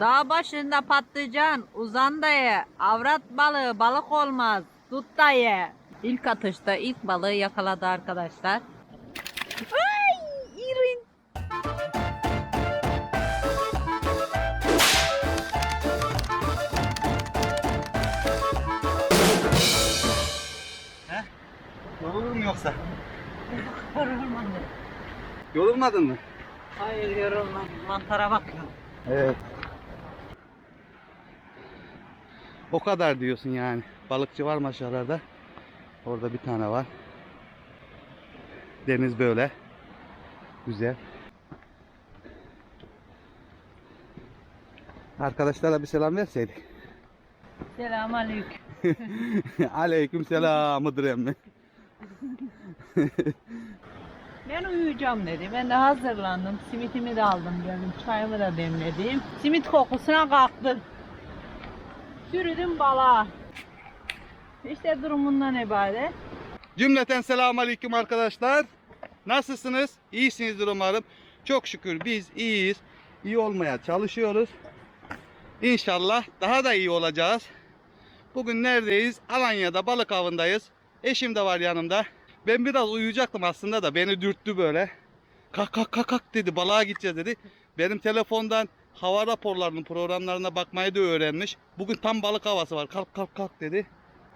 Dağ başında patlıcan, uzan da ye. Avrat balığı balık olmaz. Tut da ye. İlk atışta ilk balığı yakaladı arkadaşlar. Ay, irin. Yorulur mu yoksa? Yorulmadı. Yorulmadın mı? Hayır yorulmadım. Mantara bakıyorum. Evet. O kadar diyorsun yani. Balıkçı var mı aşağılarda? Orada bir tane var. Deniz böyle. Güzel. Arkadaşlara bir selam verseydik. Selamünaleyküm. Aleyküm selamıdır emmi. Ben uyuyacağım dedi. Ben de hazırlandım. Simitimi de aldım geldim. Çayımı da demledim. Simit kokusuna kalktım. Sürüdüm balığa. İşte durumundan ibaret. Cümleten selamun aleyküm arkadaşlar. Nasılsınız? İyisinizdir umarım. Çok şükür biz iyiyiz. İyi olmaya çalışıyoruz. İnşallah daha da iyi olacağız. Bugün neredeyiz? Alanya'da balık avındayız. Eşim de var yanımda. Ben biraz uyuyacaktım aslında da beni dürttü böyle. Kalk kalk kalk kalk dedi balığa gideceğiz dedi. Benim telefondan hava raporlarının programlarına bakmayı da öğrenmiş. Bugün tam balık havası var. Kalk kalk kalk dedi.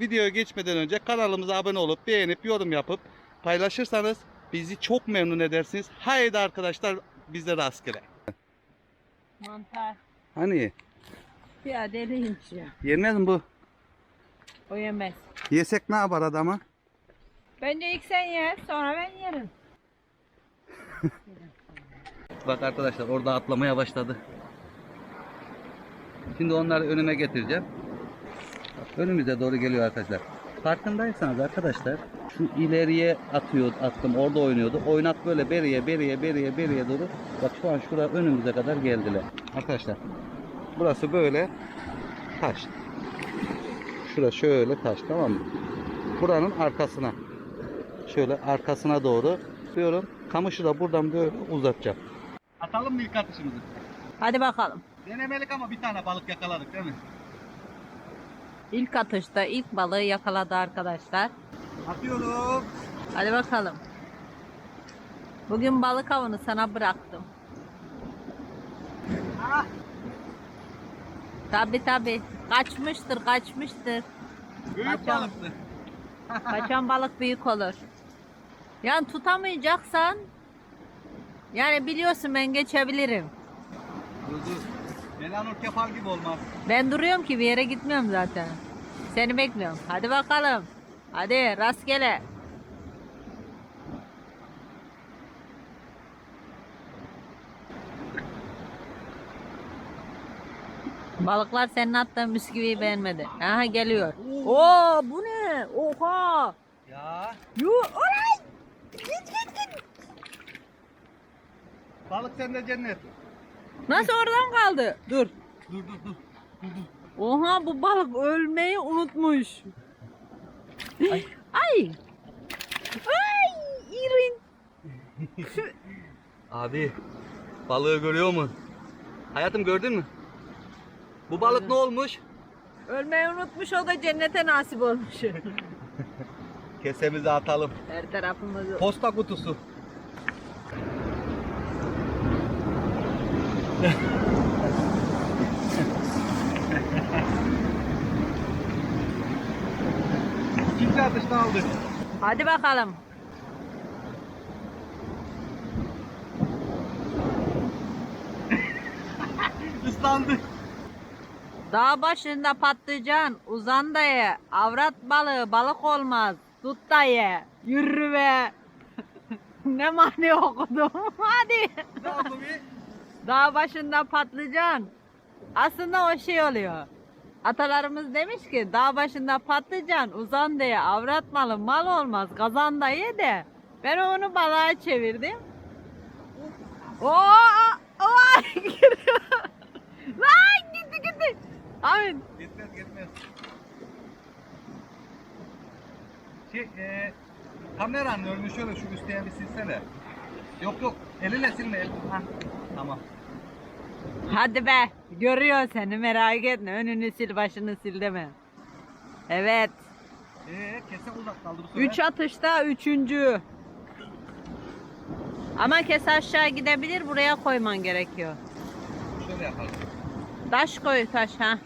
Videoya geçmeden önce kanalımıza abone olup beğenip yorum yapıp paylaşırsanız bizi çok memnun edersiniz. Haydi arkadaşlar bize rastgele. Mantar. Hani Bir adeleyim ya. yenmez mi bu? O yemez. Yesek ne yapar adama? Bence ilk sen ye sonra ben yerim. Bak arkadaşlar orada atlamaya başladı. Şimdi onları önüme getireceğim. Önümüze doğru geliyor arkadaşlar. Farkındaysanız arkadaşlar şu ileriye atıyor attım orada oynuyordu. Oynat böyle beriye beriye beriye beriye doğru. Bak şu an şuraya önümüze kadar geldiler. Arkadaşlar burası böyle taş. Şura şöyle taş tamam mı? Buranın arkasına şöyle arkasına doğru diyorum. Kamışı da buradan böyle uzatacağım. Atalım mı ilk atışımızı? Hadi bakalım. Denemelik ama bir tane balık yakaladık değil mi? İlk atışta ilk balığı yakaladı arkadaşlar. Atıyorum. Hadi bakalım. Bugün balık avını sana bıraktım. Ah, Tabi tabi. Kaçmıştır kaçmıştır. büyük Kaçalım. balıktı. Kaçan balık büyük olur. Yani tutamayacaksan yani biliyorsun ben geçebilirim. Dur dur. Melanur kefal gibi olmaz. Ben duruyorum ki bir yere gitmiyorum zaten. Seni bekliyorum. Hadi bakalım. Hadi rastgele. Balıklar senin attığın bisküviyi beğenmedi. Aha geliyor. Oo bu ne? Oha. Ya Yu olay. Git git git. balık sende cennet. Nasıl oradan kaldı? Dur. Dur dur dur. Oha bu balık ölmeyi unutmuş. Ay. Ay. Ay irin. Abi balığı görüyor mu? Hayatım gördün mü? Bu balık ne olmuş? Ölmeyi unutmuş o da cennete nasip olmuş. Kesemizi atalım. Her tarafımız Posta kutusu. İkinci atışta aldık. Hadi bakalım. Islandı. Dağ başında patlıcan, uzan da ye. Avrat balığı balık olmaz. Tut da ye. Yürü be. ne mani okudum. Hadi. Ne oldu bir? Dağ başında patlıcan. Aslında o şey oluyor. Atalarımız demiş ki dağ başında patlıcan uzan diye avrat malı mal olmaz kazan da ye de. Ben onu balığa çevirdim. Oo, oo. Lan gitti gitti. Amin. Gitmez gitmez. Şey, e, kameranın önünü şu üstten bir silsene. Yok yok, elinle silme. El. Ha, tamam. Hadi be. Görüyor seni merak etme. Önünü sil başını sil deme. Evet. Ee, kese uzak kaldı bu sefer. 3 atışta üçüncü. Ama kes aşağı gidebilir buraya koyman gerekiyor. Şöyle yapalım. Taş koy taş ha.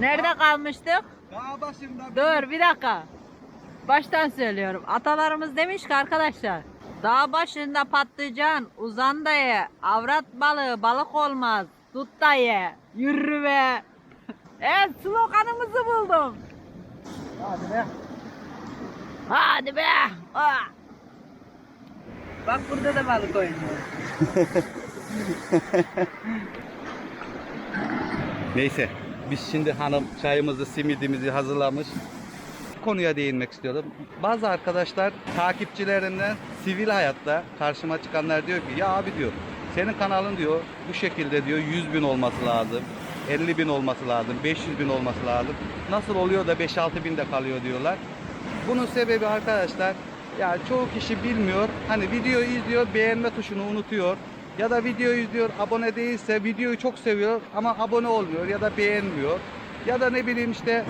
Nerede kalmıştık? Dağ başında bir- Dur bir dakika. Baştan söylüyorum. Atalarımız demiş ki arkadaşlar. Dağ başında patlıcan, uzan da ye. Avrat balığı, balık olmaz. Tut da ye. Yürü be. evet sloganımızı buldum. Hadi be. Hadi be. Ah. Bak burada da balık oynuyor. Neyse. Biz şimdi hanım çayımızı, simidimizi hazırlamış. Konuya değinmek istiyorum. Bazı arkadaşlar takipçilerinden sivil hayatta karşıma çıkanlar diyor ki ya abi diyor senin kanalın diyor bu şekilde diyor 100 bin olması lazım. 50 bin olması lazım, 500 bin olması lazım. Nasıl oluyor da 5-6 binde kalıyor diyorlar. Bunun sebebi arkadaşlar ya çoğu kişi bilmiyor. Hani video izliyor, beğenme tuşunu unutuyor. Ya da video izliyor, abone değilse videoyu çok seviyor ama abone olmuyor ya da beğenmiyor. Ya da ne bileyim işte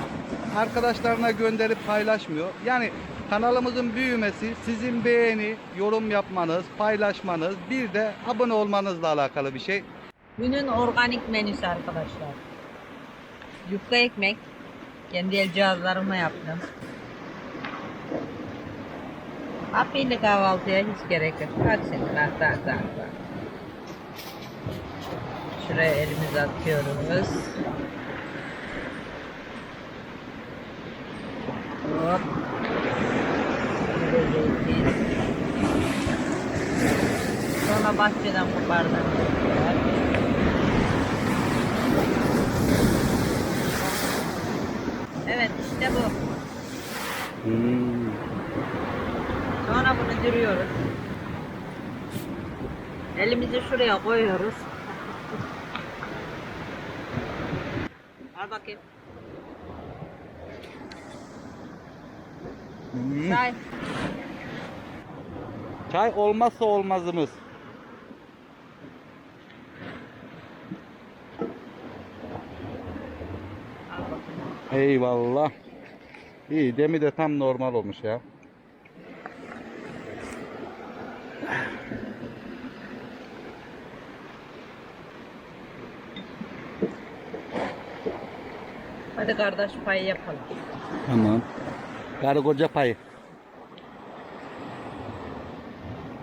arkadaşlarına gönderip paylaşmıyor. Yani kanalımızın büyümesi sizin beğeni, yorum yapmanız, paylaşmanız, bir de abone olmanızla alakalı bir şey. Günün organik menüsü arkadaşlar. Yufka ekmek. Kendi el cihazlarımla yaptım. Afiyetli kahvaltıya hiç gerek yok. Bak bak bak bak. Şuraya elimizi atıyoruz. Zeytin. Sonra bahçeden kopardım. Evet işte bu. Hmm. Sonra bunu dürüyoruz. Elimizi şuraya koyuyoruz. Al bakayım. Çay. Çay olmazsa olmazımız. Eyvallah. İyi demi de tam normal olmuş ya. Hadi kardeş payı yapalım. Tamam. কারুকার্য পায়ে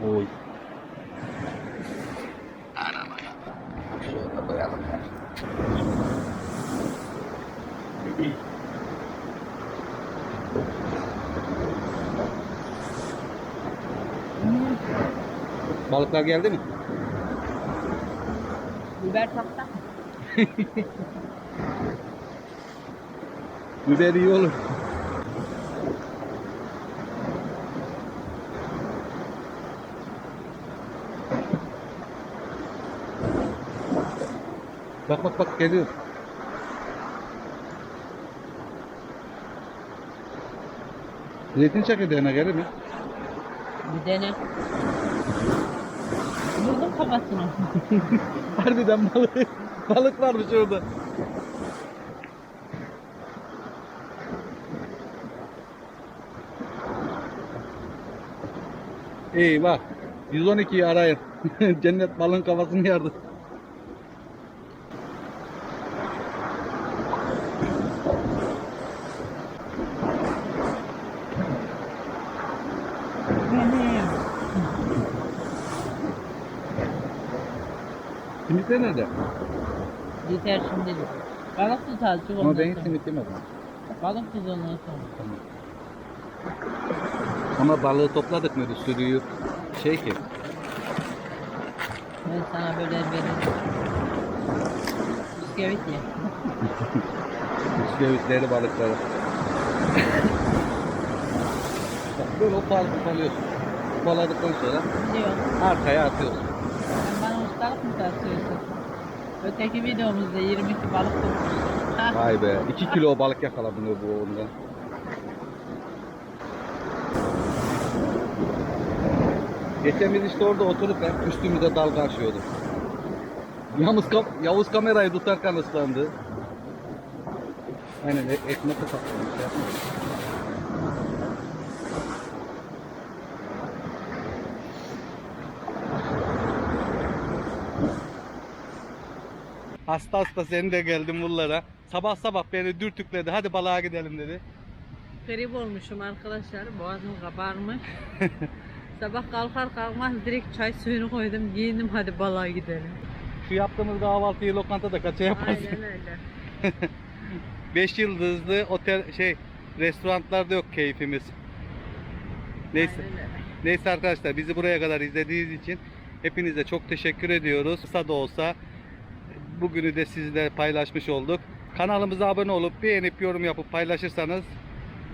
ওই बालक आगे geldi mi? biber सकता biber iyi olur Bak bak bak geliyor. Zeytin çekirdeğine gelir mi? Bir dene. Buldum kafasını. Harbiden balık, balık varmış orada. Eyvah. 112'yi arayın. Cennet balın kafasını yardı. Simitler nerede? Yeter şimdi. Balık tut azıcık ondan Ama ben hiç sonra. simit yemedim. Balık tut ondan sonra. Ama balığı topladık mı sürüyü şey ki Ben sana böyle veririm. Bisküvit ye. Göğüsleri balıkları. Bak Böyle opal opalıyorsun. Opaladıktan sonra Biliyorum. arkaya atıyorsun. Öteki videomuzda 22 balık tutmuştuk. Ha? Vay be 2 kilo balık yakaladın o bu ondan. Geçen biz işte orada oturup hep üstümüze dalga aşıyordu. Yavuz, kam- Yavuz kamerayı tutarken ıslandı. Aynen e- ekmek patlamış. Şey yapmış. Hasta hasta sen de geldin bunlara. Sabah sabah beni dürtükledi. Hadi balığa gidelim dedi. Grip olmuşum arkadaşlar. Boğazım kabarmış. Sabah kalkar kalkmaz direkt çay suyunu koydum. Giyindim hadi balığa gidelim. Şu yaptığımız kahvaltıyı lokantada kaça yaparsın? Aynen öyle. 5 yıldızlı otel şey restoranlarda yok keyfimiz. Neyse. Neyse arkadaşlar bizi buraya kadar izlediğiniz için hepinize çok teşekkür ediyoruz. Kısa da olsa bugünü de sizle paylaşmış olduk. Kanalımıza abone olup beğenip yorum yapıp paylaşırsanız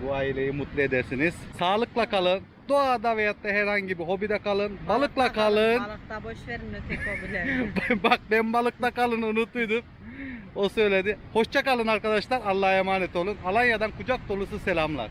bu aileyi mutlu edersiniz. Sağlıkla kalın. Doğada veyahut da herhangi bir hobide kalın. Balıkla kalın. Balıkta boş verin öteki hobileri. Bak ben balıkla kalın unuttuydum. O söyledi. Hoşça kalın arkadaşlar. Allah'a emanet olun. Alanya'dan kucak dolusu selamlar.